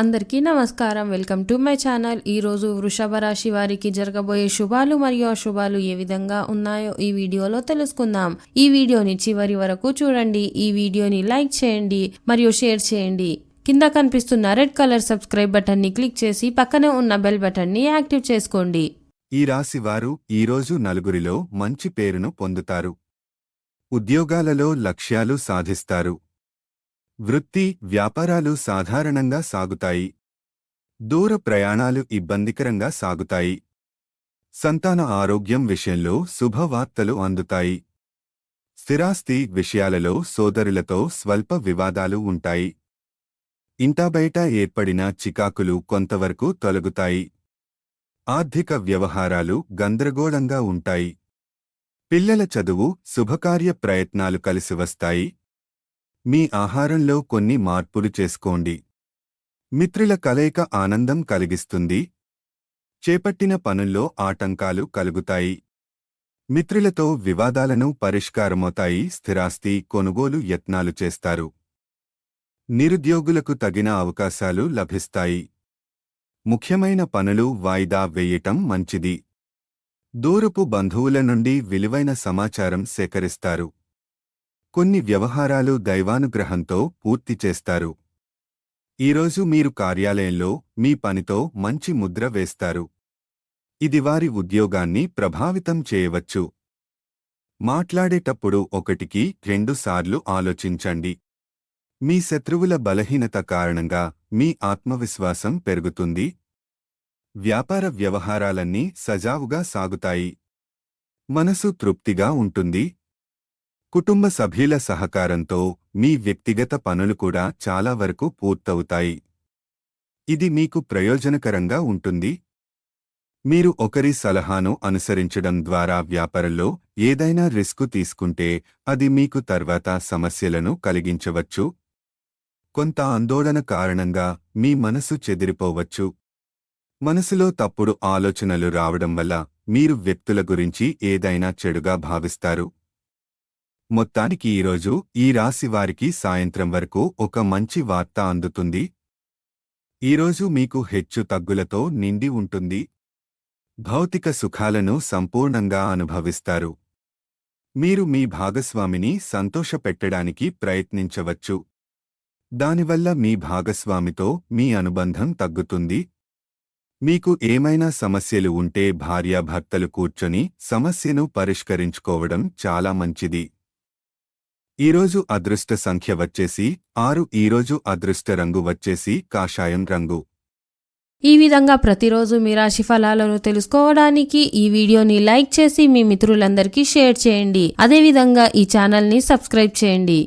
అందరికీ నమస్కారం. Welcome to my channel. ఈ రోజు వృషభ రాశి వారికి జరగబోయే శుభాలు మరియు అశుభాలు ఏ విధంగా ఉన్నాయో ఈ వీడియోలో తెలుసుకుందాం. ఈ వీడియోని చివరి వరకు చూడండి. ఈ వీడియోని లైక్ చేయండి మరియు షేర్ చేయండి. కింద కనిపిస్తున్న రెడ్ కలర్ సబ్స్క్రైబ్ బటన్ని క్లిక్ చేసి పక్కనే ఉన్న బెల్ బటన్ని యాక్టివ్ చేసుకోండి. ఈ రాశి వారు ఈరోజు నలుగురిలో మంచి పేరును పొందుతారు. ఉద్యోగాలలో లక్ష్యాలు సాధిస్తారు. వృత్తి వ్యాపారాలు సాధారణంగా సాగుతాయి. దూర ప్రయాణాలు ఇబ్బందికరంగా సాగుతాయి. సంతాన ఆరోగ్యం విషయంలో శుభవార్తలు అందుతాయి. స్థిరాస్తి విషయాలలో సోదరులతో స్వల్ప వివాదాలు ఉంటాయి. ఇంటాబయట ఏర్పడిన చికాకులు కొంతవరకు తొలగుతాయి. ఆర్థిక వ్యవహారాలు గందరగోళంగా ఉంటాయి. పిల్లల చదువు శుభకార్య ప్రయత్నాలు కలిసి వస్తాయి. మీ ఆహారంలో కొన్ని మార్పులు చేసుకోండి. మిత్రుల కలయిక ఆనందం కలిగిస్తుంది. చేపట్టిన పనుల్లో ఆటంకాలు కలుగుతాయి. మిత్రులతో వివాదాలను పరిష్కారమవుతాయి. స్థిరాస్తి కొనుగోలు యత్నాలు చేస్తారు. నిరుద్యోగులకు తగిన అవకాశాలు లభిస్తాయి. ముఖ్యమైన పనులు వాయిదా వేయటం మంచిది. దూరపు బంధువుల నుండి విలువైన సమాచారం సేకరిస్తారు. కొన్ని వ్యవహారాలు దైవానుగ్రహంతో పూర్తి చేస్తారు. ఈరోజు మీరు కార్యాలయంలో మీ పనితో మంచి ముద్ర వేస్తారు. ఇది వారి ఉద్యోగాన్ని ప్రభావితం చేయవచ్చు. మాట్లాడేటప్పుడు ఒకటికి రెండుసార్లు ఆలోచించండి. మీ శత్రువుల బలహీనత కారణంగా మీ ఆత్మవిశ్వాసం పెరుగుతుంది. వ్యాపార వ్యవహారాలన్నీ సజావుగా సాగుతాయి. మనసు తృప్తిగా ఉంటుంది. కుటుంబ సభ్యుల సహకారంతో మీ వ్యక్తిగత పనులు కూడా చాలా వరకు పూర్తవుతాయి. ఇది మీకు ప్రయోజనకరంగా ఉంటుంది. మీరు ఒకరి సలహాను అనుసరించడం ద్వారా వ్యాపారంలో ఏదైనా రిస్కు తీసుకుంటే అది మీకు తర్వాత సమస్యలను కలిగించవచ్చు. కొంత ఆందోళన కారణంగా మీ మనసు చెదిరిపోవచ్చు. మనసులో తప్పుడు ఆలోచనలు రావడం వల్ల మీరు వ్యక్తుల గురించి ఏదైనా చెడుగా భావిస్తారు. మొత్తానికి ఈరోజు ఈ రాశి వారికి సాయంత్రం వరకు ఒక మంచి వార్త అందుతుంది. ఈరోజు మీకు హెచ్చు తగ్గులతో నిండి ఉంటుంది. భౌతిక సుఖాలను సంపూర్ణంగా అనుభవిస్తారు. మీరు మీ భాగస్వామిని సంతోషపెట్టడానికి ప్రయత్నించవచ్చు. దానివల్ల మీ భాగస్వామితో మీ అనుబంధం తగ్గుతుంది. మీకు ఏమైనా సమస్యలు ఉంటే భార్యాభర్తలు కూర్చొని సమస్యను పరిష్కరించుకోవడం చాలా మంచిది. ఈరోజు అదృష్ట సంఖ్య వచ్చేసి ఆరు ఈరోజు అదృష్ట రంగు వచ్చేసి కాషాయం రంగు. ఈ విధంగా ప్రతిరోజు మీ రాశి ఫలాలను తెలుసుకోవడానికి ఈ వీడియోని లైక్ చేసి మీ మిత్రులందరికీ షేర్ చేయండి. అదేవిధంగా ఈ ఛానల్ని సబ్స్క్రైబ్ చేయండి.